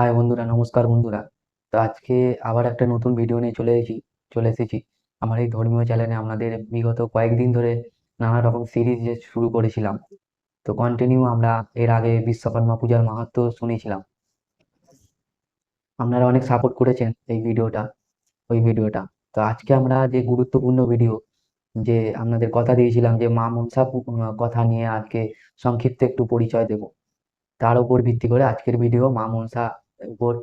High বন্ধুরা, নমস্কার বন্ধুরা। তো আজকে আবার একটা নতুন ভিডিও নিয়ে চলে এসেছি চলে এসেছি। আমার এই ধর্মীয় চ্যানেলে আপনাদের বিগত কয়েকদিন ধরে নানা রকম সিরিজ যে শুরু করেছিলাম, তো কন্টিনিউ আমরা এর আগে বিশ্বকর্মা পূজার মাহাত্ম্য শুনেছিলাম। আপনারা অনেক সাপোর্ট করেছেন এই ভিডিওটা ওই ভিডিওটা তো আজকে আমরা যে গুরুত্বপূর্ণ ভিডিও যে আপনাদের কথা দিয়েছিলাম যে মা মনসা কথা নিয়ে আজকে সংক্ষিপ্ত একটু পরিচয় দেব। তার উপর ভিত্তি করে আজকের ভিডিও মা মনসা উপর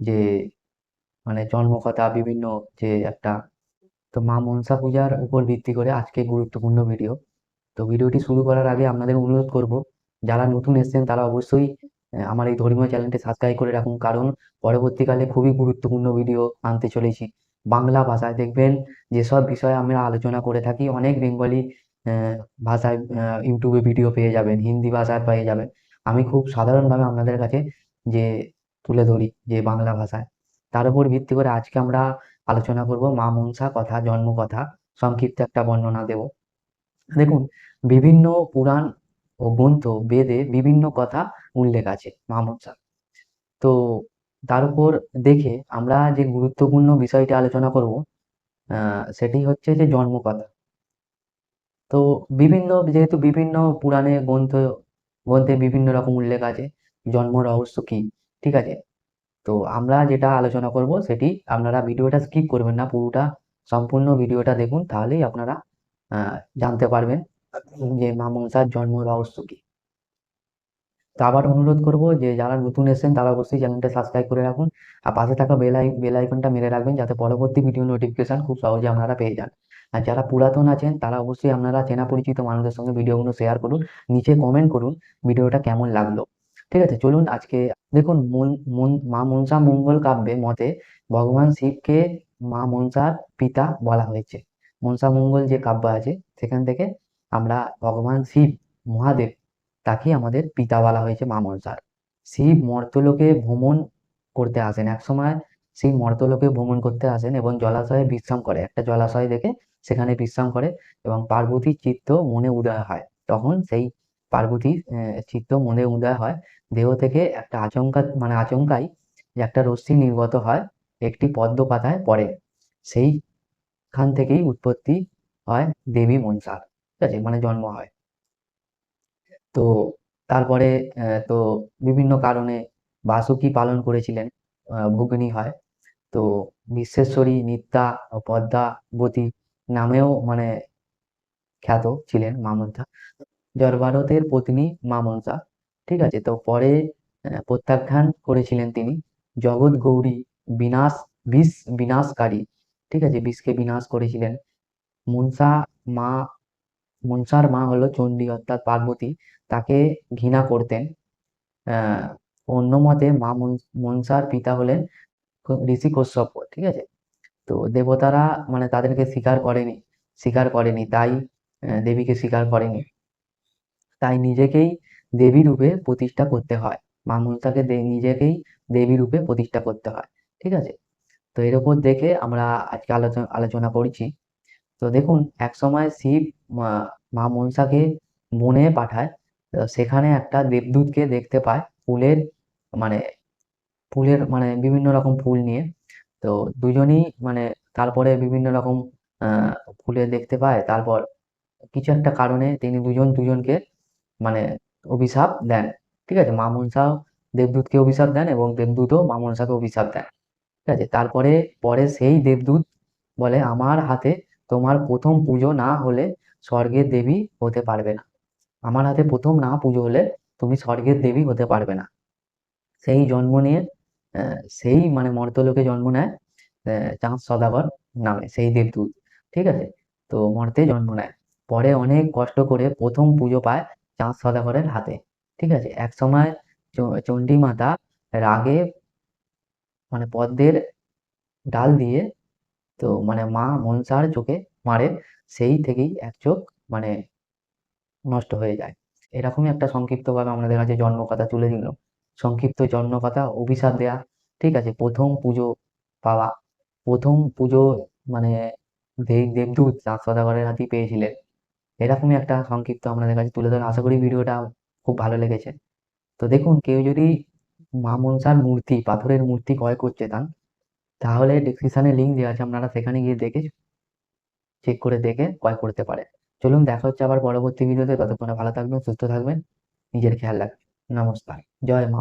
যে মানে জন্মকথা বিভিন্ন যে একটা তো মা মনসা পূজার উপর ভিত্তি করে আজকে গুরুত্বপূর্ণ ভিডিও। তো ভিডিওটি শুরু করার আগে আপনাদের অনুরোধ করব যারা নতুন এসেছেন তারা অবশ্যই আমার এই ধর্মীয় চ্যানেলটি সাবস্ক্রাইব করে রাখুন কারণ পরবর্তীকালে খুবই গুরুত্বপূর্ণ ভিডিও আনতে চলেছি। বাংলা ভাষায় দেখবেন যেসব বিষয়ে আমরা আলোচনা করে থাকি অনেক বেঙ্গলি আহ, ভাষায় ইউটিউবে ভিডিও পেয়ে যাবেন হিন্দি ভাষায় পেয়ে যাবেন। আমি খুব সাধারণভাবে আপনাদের কাছে যে তুলে ধরি যে বাংলা ভাষায়। তার উপর ভিত্তি করে আজকে আমরা আলোচনা করব মা মনসা কথা, জন্ম কথা, সংক্ষিপ্ত একটা বর্ণনা দেব। দেখুন, বিভিন্ন পুরাণ ও গ্রন্থ, বেদে বিভিন্ন কথা উল্লেখ আছে মা মনসা। তো তার উপর দেখে আমরা যে গুরুত্বপূর্ণ বিষয়টি আলোচনা করব সেটি হচ্ছে যে জন্ম কথা। তো বিভিন্ন, যেহেতু বিভিন্ন পুরাণে, গ্রন্থ, গ্রন্থে বিভিন্ন রকম উল্লেখ আছে, জন্ম রহস্য কি? ঠিক আছে? তো আমরা যেটা আলোচনা করব সেটি আপনারা ভিডিওটা স্কিপ করবেন না, পুরোটা সম্পূর্ণ ভিডিওটা দেখুন, তাহলেই আপনারা জানতে পারবেন যে মা মনসার জন্ম রহস্য কি। তো আবার অনুরোধ করব যে যারা নতুন এসেছেন, তারা অবশ্যই চ্যানেলটা সাবস্ক্রাইব করে রাখুন আর পাশে থাকা বেল আই আইকনটা মেরে রাখবেন যাতে পরবর্তী ভিডিও নোটিফিকেশন খুব সহজে আপনারা পেয়ে যান। আর যারা পুরাতন আছেন, তারা অবশ্যই আপনারা চেনা পরিচিত মানুষদের সঙ্গে ভিডিওগুলো শেয়ার করুন, নিচে কমেন্ট করুন ভিডিওটা কেমন লাগল। ঠিক আছে, চলুন আজকে দেখুন মা মনসা মঙ্গল কাব্যে মতে ভগবান শিবকে মা মনসার পিতা বলা হয়েছে। মনসা মঙ্গল যে কাব্য আছে, সেখান থেকে আমরা ভগবান শিব, মহাদেব তাকে আমাদের পিতা বলা হয়েছে মা মনসার। শিব মর্তলোকে ভ্রমণ করতে আসেন। এক সময় শিব মর্তলোকে ভ্রমণ করতে আসেন এবং জলাশয়ে বিশ্রাম করে। একটা জলাশয় দেখে সেখানে বিশ্রাম করে এবং পার্বতীর চিত্ত মনে উদয় হয়। তখন সেই পার্বতীর চিত্ত মনে উদয় হয়। দেহ থেকে একটা আচমকা মানে আচমকাই যে একটা রশ্মি নির্গত হয়, একটি পদ্ম পাতায় পড়ে। সেইখান থেকেই উৎপত্তি হয় দেবী মনসার ঠিক আছে মানে জন্ম হয়। তো তারপরে তো বিভিন্ন কারণে বাসুকি পালন করেছিলেন ভুগিনী হয়। তো বিশ্বেশ্বরী, নিত্যা, পদ্মাবতী নামেও মানে খ্যাত ছিলেন মা জড়ভারতের পত্নী মা মনসা ঠিক আছে, তো পরে প্রত্যাখ্যান করেছিলেন তিনি। জগৎ গৌরী বিনাশ, বিষ বিনাশকারী। ঠিক আছে, বিষকে বিনাশ করেছিলেন। মনসা মা, মনসার মা হলো চণ্ডী অর্থাৎ পার্বতী। তাকে ঘৃণা করতেন। অন্য মতে মা মনসার পিতা হলেন ঋষি কশ্যপ। ঠিক আছে, তো দেবতারা মানে তাদেরকে স্বীকার করেনি স্বীকার করেনি। তাই দেবীকে স্বীকার করেনি। তাই নিজেকেই দেবী রূপে প্রতিষ্ঠা করতে হয়। মা মনসাকে নিজেকেই দেবী রূপে প্রতিষ্ঠা করতে হয়, ঠিক আছে? তো এর উপর দেখে আমরা আজকে আলোচনা আলোচনা করছি। তো দেখুন, এক সময় শিব, মা মনসাকে বনে পাঠায়। তো সেখানে একটা দেবদূতকে দেখতে পায় ফুলের মানে ফুলের মানে বিভিন্ন রকম ফুল নিয়ে। তো দুজনই মানে তারপরে বিভিন্ন রকম ফুলে দেখতে পায়। তারপর কিছু একটা কারণে তিনি দুজন, দুজনকে মানে অভিশাপ দেন, ঠিক আছে? মা মনসাও দেবদূতকে অভিশাপ দেন এবং দেবদূতও মা মনসাকে অভিশাপ দেন, ঠিক আছে? তারপরে, পরে সেই দেবদূত বলে, আমার হাতে তোমার প্রথম পুজো না হলে স্বর্গের দেবী হতে পারবে না। আমার হাতে প্রথম না পুজো হলে তুমি স্বর্গের দেবী হতে পারবে না। সেই জন্ম নিয়ে সেই মানে মর্তলোকে জন্ম নেয় চাঁদ সদাগর নামে সেই দেবদূত, ঠিক আছে? তো মর্তে জন্ম নেয়। পরে অনেক কষ্ট করে প্রথম পুজো পায় চাঁদ সদাগরের হাতে। ঠিক আছে? এক সময় চণ্ডী মাতা রাগে মানে পদ্মের ডাল দিয়ে তো মানে মা মনসার চোখে মারে, সেই থেকেই এক চোখ মানে নষ্ট হয়ে যায়। এরকমই একটা সংক্ষিপ্তভাবে আমাদের কাছে জন্ম কথা তুলে দিল। সংক্ষিপ্ত জন্ম কথা অভিশাপ দেয়া, ঠিক আছে? প্রথম পুজো পাওয়া, প্রথম পুজো মানে দেব দেবদূত চাঁদ সদাগরের হাতেই পেয়েছিলেন। এরকমই একটা সংক্ষিপ্ত আপনাদের কাছে তুলে ধরা। আশা করি ভিডিওটা খুব ভালো লেগেছে। তো দেখুন, কেউ যদি মা মনসার মূর্তি, পাথরের মূর্তি ক্রয় করতে চান, তাহলে ডিসক্রিপশনে লিঙ্ক দেওয়া আছে, আপনারা সেখানে গিয়ে দেখে চেক করে দেখে ক্রয় করতে পারে চলুন, দেখা হচ্ছে আবার পরবর্তী ভিডিওতে। ততক্ষণে ভালো থাকবেন, সুস্থ থাকবেন, নিজের খেয়াল রাখবেন। নমস্কার, জয় মা